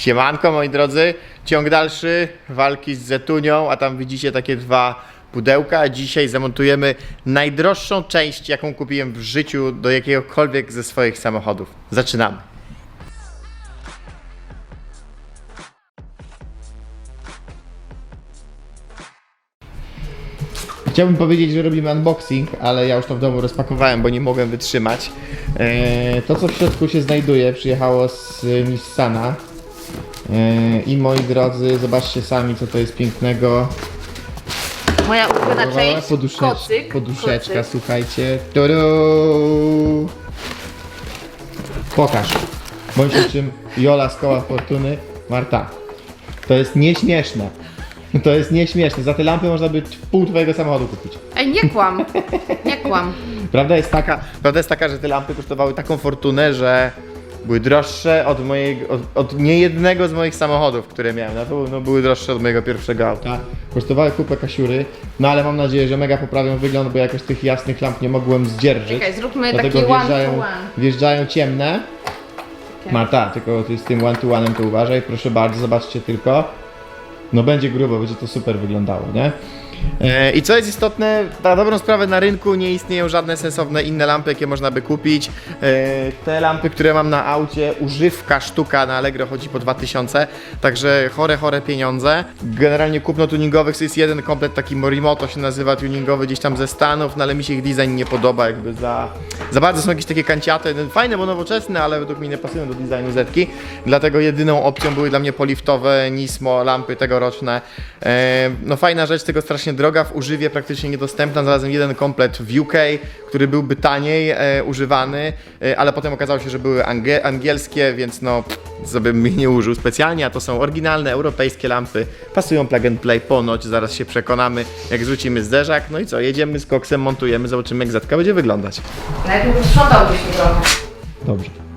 Siemanko moi drodzy, ciąg dalszy walki z Zetunią, a tam widzicie takie dwa pudełka. Dzisiaj zamontujemy najdroższą część, jaką kupiłem w życiu do jakiegokolwiek ze swoich samochodów. Zaczynamy. Chciałbym powiedzieć, że robimy unboxing, ale ja już to w domu rozpakowałem, bo nie mogłem wytrzymać. Eee, to, co w środku się znajduje, przyjechało z Nissana. Eee, I moi drodzy, zobaczcie sami, co to jest pięknego. Moja ulubiona część. Poduszeczka, kocyk. poduszeczka kocyk. słuchajcie. Turu! Pokaż. Bądź czym Jola z koła fortuny. Marta, to jest nieśmieszne. To jest nieśmieszne. Za te lampy można by pół twojego samochodu kupić. Ej, nie kłam. Nie kłam. Prawda jest taka, prawda jest taka, że te lampy kosztowały taką fortunę, że były droższe od mojego, od, od niejednego z moich samochodów, które miałem. Na pewno były droższe od mojego pierwszego auta. Kosztowały kupę kasiury, no ale mam nadzieję, że mega poprawią wygląd, bo jakoś tych jasnych lamp nie mogłem zdzierżyć. Czekaj, zróbmy Dlatego taki one wjeżdżają, to one. wjeżdżają ciemne. Okej. Marta, tylko ty z tym one to one to uważaj, proszę bardzo, zobaczcie tylko. No będzie grubo, będzie to super wyglądało, nie? E, I co jest istotne, na dobrą sprawę na rynku nie istnieją żadne sensowne inne lampy, jakie można by kupić. E, Te lampy, które mam na aucie, używka sztuka na Allegro chodzi po 2000, także chore, chore pieniądze. Generalnie kupno tuningowych to jest jeden komplet, taki Morimoto się nazywa tuningowy gdzieś tam ze Stanów, no ale mi się ich design nie podoba, jakby za, za bardzo są jakieś takie kanciate, no, fajne, bo nowoczesne, ale według mnie nie pasują do designu Zetki, dlatego jedyną opcją były dla mnie poliftowe Nismo lampy tegoroczne. E, no fajna rzecz, tylko strasznie droga, w używie praktycznie niedostępna, znalazłem jeden komplet w UK, który byłby taniej e, używany, e, ale potem okazało się, że były angie, angielskie, więc no sobie bym ich nie użył specjalnie, a to są oryginalne europejskie lampy, pasują plug and play ponoć, zaraz się przekonamy, jak zrzucimy zderzak, no i co, jedziemy z koksem, montujemy, zobaczymy jak zatka będzie wyglądać. Najpierw sprzątałbyś się trochę. Dobrze.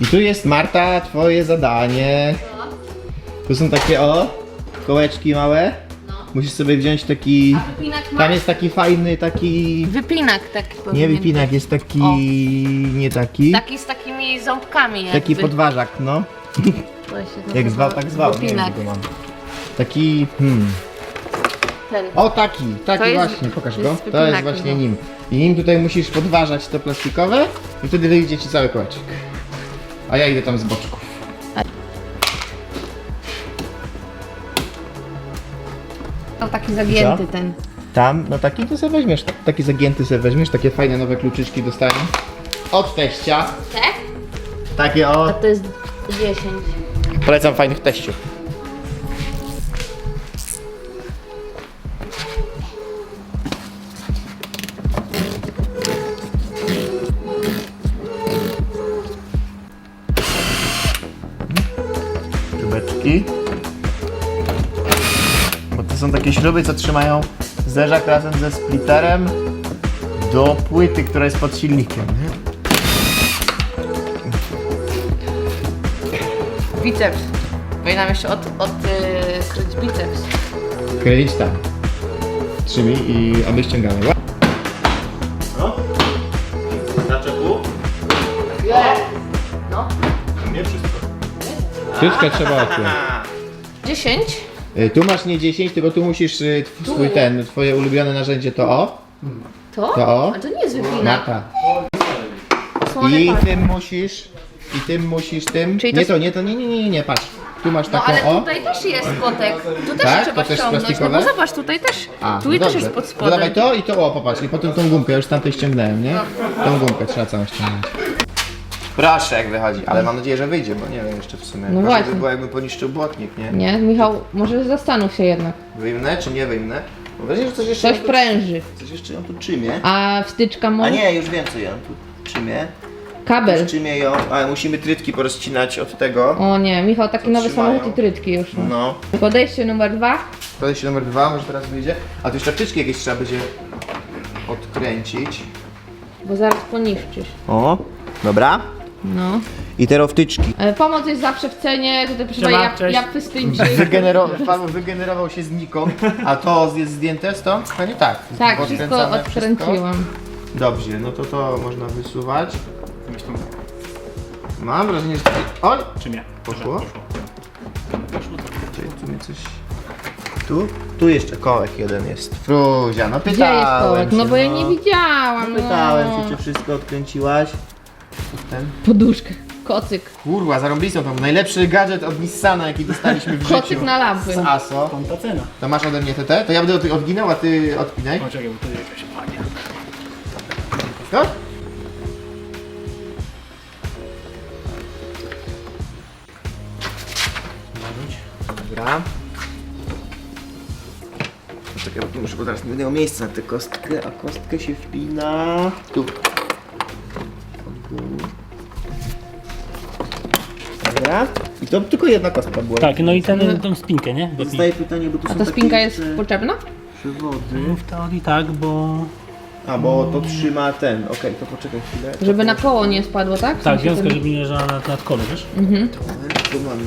I tu jest Marta, twoje zadanie. Tu są takie o, kołeczki małe. No. Musisz sobie wziąć taki. A wypinak ma? Tam jest taki fajny, taki. Wypinak taki Nie powinien wypinak, jest taki. Nie taki. Taki z takimi ząbkami jakby. Taki podważak, no. Jak zwał, tak zwał. Nie wiem, Wypinak. gdzie go mam. Taki. Hmm. Ten. O taki, taki To jest- właśnie, pokaż to go. jest To jest właśnie no. nim. I nim tutaj musisz podważać to plastikowe i wtedy wyjdzie ci cały kołeczek. A ja idę tam z boczków. To taki zagięty Co? ten. Tam, no taki to sobie weźmiesz, taki zagięty sobie weźmiesz, takie fajne nowe kluczyczki dostaję. Od teścia. Tak? Takie A o. to jest 10. Polecam fajnych teściów. Śrubeczki. Bo to są takie śruby, co trzymają zderzak razem ze splitterem do płyty, która jest pod silnikiem. Nie? Biceps. Powinnam jeszcze od, od yy, kryć biceps. Kręć tam. Trzymaj i aby ściągamy. Krótkę trzeba odpiąć. 10? Y, Tu masz nie 10, tylko tu musisz y, tw- swój ten, twoje ulubione narzędzie to o. To? To o. A to nie jest wypinak. Marta. Słone I palce. tym musisz, i tym musisz tym. Czyli to nie to, nie to, nie, nie, nie, nie, nie, patrz. tu masz No taką ale o. tutaj też jest kotek. Tu też Tak? trzeba To też ściągnąć. No plastikowe? bo zobacz, tutaj też. A, tu no i też dobrze. jest pod To spodem. dawaj to i to, o popatrz, i potem tą gumkę, ja już tamtej ściągnąłem, nie? Tą gumkę trzeba całą ściągnąć. Proszę, jak wychodzi, ale mam nadzieję, że wyjdzie, bo nie wiem jeszcze w sumie. No Gorzej właśnie. by było jakbym poniszczył błotnik, nie? Nie, Michał, może zastanów się jednak. Wyjmę czy nie wyjmę? Wrażenie, że coś jeszcze Coś ją tu- pręży. Coś jeszcze ją tu trzymie. A wstyczka A może? nie, już wiem co ją tu trzymie. Kabel. Trzymie ją, ale musimy trytki porozcinać od tego. O nie, Michał, taki nowy trzymają. samochód i trytki już. No. No. Podejście numer dwa. Podejście numer dwa, może teraz wyjdzie. A tu jeszcze wtyczki jakieś trzeba będzie odkręcić. Bo zaraz poniszczysz. O, dobra. No. I te wtyczki. E, pomoc jest zawsze w cenie, tutaj proszę Siema, jak, cześć. Wygenero- Paweł wygenerował się znikąd, a to jest zdjęte stąd? No nie tak. Tak, wszystko odkręciłam. Dobrze, no to to można wysuwać. Mam wrażenie, że... Oj! Czy nie? Poszło? Czekaj, tu mnie coś... Tu? Tu jeszcze kołek jeden jest. Fruzia, no Gdzie pytałem jest kołek? No się, bo ja nie widziałam. No pytałem no. się, czy wszystko odkręciłaś. Ten? Poduszkę. Kocyk. Kurwa, zarąbistą to był najlepszy gadżet od Nissana, jaki dostaliśmy w życiu. Kocyk na lampy. Z ASO. Tam ta cena. To masz ode mnie te? To ja będę od- odginał, a ty odpinaj. O, czekaj, bo to jest jakaś pania. No? Dobra. Czekaj, bo tu muszę, bo teraz nie będę miał miejsca na tę kostkę, a kostkę się wpina... Tu. Dobra. I to tylko jedna kostka była. Tak, no i ten, tą spinkę, nie? Zostaje pytanie, bo tu A są ta takie spinka jest jeszcze potrzebna? przewody. No, w teorii tak, bo... A, bo to trzyma ten. Okej, to poczekaj chwilę. Żeby na koło nie spadło, tak? W Tak, sensie wiązka, ten- żeby nie leżała nad, nad kole, wiesz? Tu mamy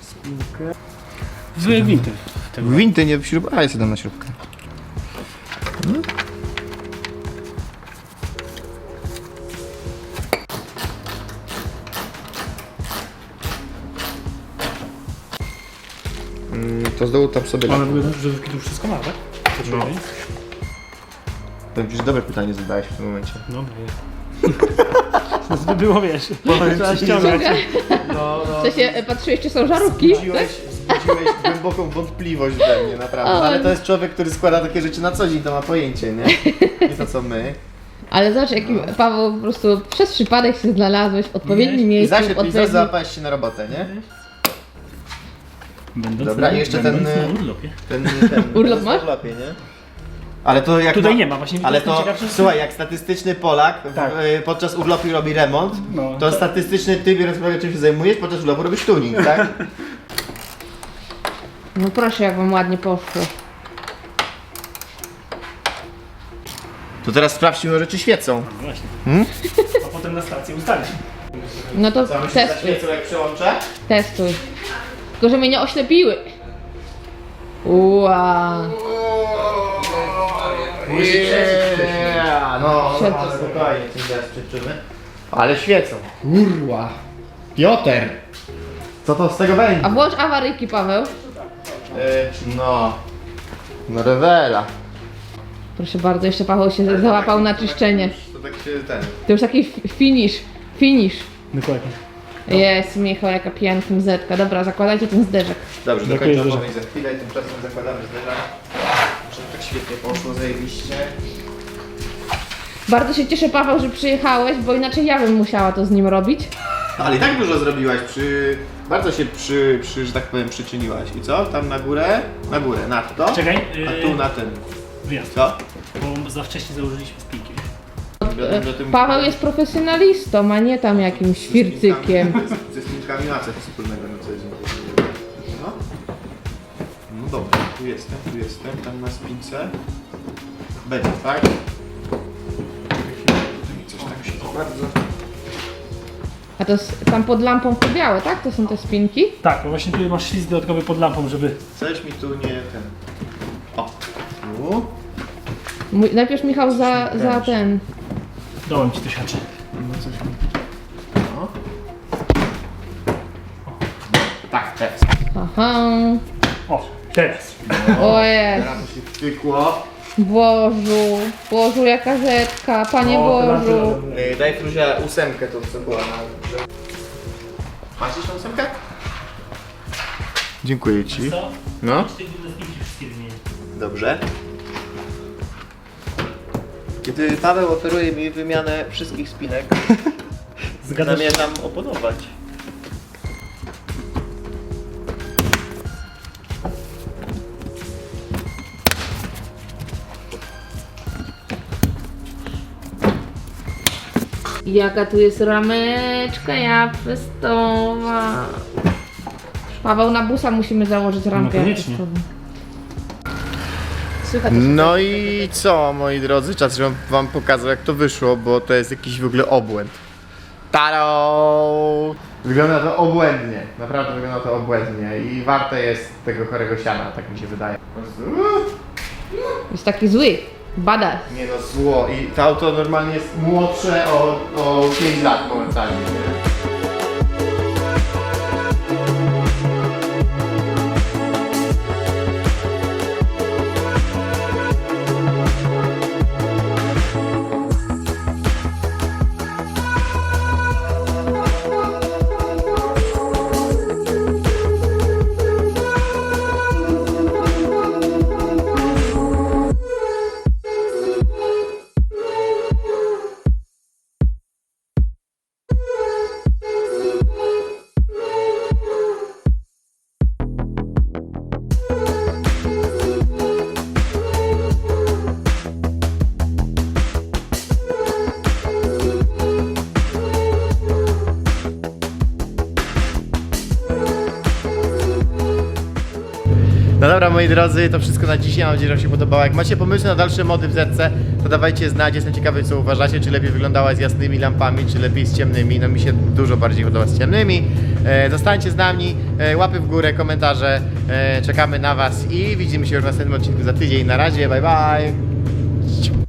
spinkę. Złe gwinty. Winty nie w śrub... A, jest jeden na śrubkę. Mm, To z dołu tam sobie... Mamy były żywki tu wszystko ma, tak? No. No. Powiem ci, że dobre pytanie zadałeś w tym momencie. No, jest. było, wiesz, trzeba ściągać. No, no. W sensie, e, patrzyłeś, czy są żarówki? Wzbudziłeś, wzbudziłeś głęboką wątpliwość we mnie, naprawdę. O, Ale to jest człowiek, który składa takie rzeczy na co dzień, to ma pojęcie, nie? Nie to co my. Ale zobacz, jaki Paweł po prostu przez przypadek się znalazłeś w odpowiednim I miejscu. w i odpowiednim... załapałeś się na robotę, nie? Będąc Dobra, na, jeszcze będąc ten, na urlopie. Ten, ten Urlop masz? urlopie, nie? Ale to jak Tutaj nie ma, właśnie Ale to, ciekawszy. słuchaj, jak statystyczny Polak w, Tak. y, podczas urlopu robi remont, No. to statystyczny ty, biorąc pod uwagę czym się zajmujesz, podczas urlopu robisz tuning, tak? No proszę, jak wam ładnie poszło. To teraz sprawdźmy, może czy świecą. No Właśnie. Hmm? A potem na stację ustalić. No to testuj, zaświecą jak przełączę? testuj. Tylko, że mnie nie oślepiły. Ua. Yeah, no, no, Świecą. spokojnie, coś zaraz przeczymy. Ale świecą. Kurwa. Piotr. Co to z tego będzie? A włącz awaryjki, Paweł. Y, no. No rewela. Proszę bardzo, jeszcze Paweł się załapał na czyszczenie. To tak się ten... To już taki finish. Finish. Dokładnie. Jest, Michał, jaka piękna zetka. Dobra, zakładajcie ten zderzek. Dobrze, Dziękuję dokończę opowieść za chwilę i tymczasem zakładamy zderzak. Że tak świetnie poszło, zajebiście. Bardzo się cieszę, Paweł, że przyjechałeś, bo inaczej ja bym musiała to z nim robić. Ale i tak dużo zrobiłaś, przy... Bardzo się przy, przy, że tak powiem, przyczyniłaś. I co? Tam na górę? Na górę, na to. Czekaj, A yy, tu na ten. wyjazd, Co? bo za wcześnie założyliśmy spinki. Paweł jest profesjonalistą, a nie tam jakimś śwircykiem. Z- Ze spinkami ma coś wspólnego na co dzień. No. No dobra, tu jestem, tu jestem, tam na spince. Będzie, tak? Coś tak się bardzo... A to jest tam pod lampą to białe, tak? To są te spinki? Tak, bo właśnie tu masz ślizg dodatkowy pod lampą, żeby... Coś mi tu nie ten... O! Tu. Mój, najpierw Michał za, za ten. Dołem ci to świadczy. No coś mi... No. Tak, teraz. Aha. O, teraz. Ojej. Teraz to się wtykło. Bożu. Bożu, jaka zetka. Panie O, Bożu. Yy, daj Fruzia ósemkę tą, co była na. Masz jeszcze ósemkę? Dziękuję ci. Co? No. Wszystkie wymienię. Dobrze. Kiedy Paweł oferuje mi wymianę wszystkich spinek, Zgadzasz się? zamierzam oponować. Jaka tu jest rameczka japestowa. Paweł, na busa musimy założyć ramkę No koniecznie. Słychać No i co, moi drodzy, czas, żebym wam pokazał jak to wyszło, bo to jest jakiś w ogóle obłęd. Taro! Wygląda to obłędnie, naprawdę wygląda to obłędnie i warte jest tego chorego siana, tak mi się wydaje. Po prostu, uuu, Jest taki zły. Badass. Nie no, zło i to auto normalnie jest młodsze o, o 5 lat momentalnie. Nie? Moi drodzy, to wszystko na dzisiaj, mam nadzieję, że wam się podobało. Jak macie pomysły na dalsze mody w Zetce, to dawajcie znać, jestem ciekawy co uważacie, czy lepiej wyglądała z jasnymi lampami, czy lepiej z ciemnymi, no mi się dużo bardziej podoba z ciemnymi. E, zostańcie z nami, e, łapy w górę, komentarze, e, czekamy na was i widzimy się już w następnym odcinku za tydzień. Na razie, bye bye!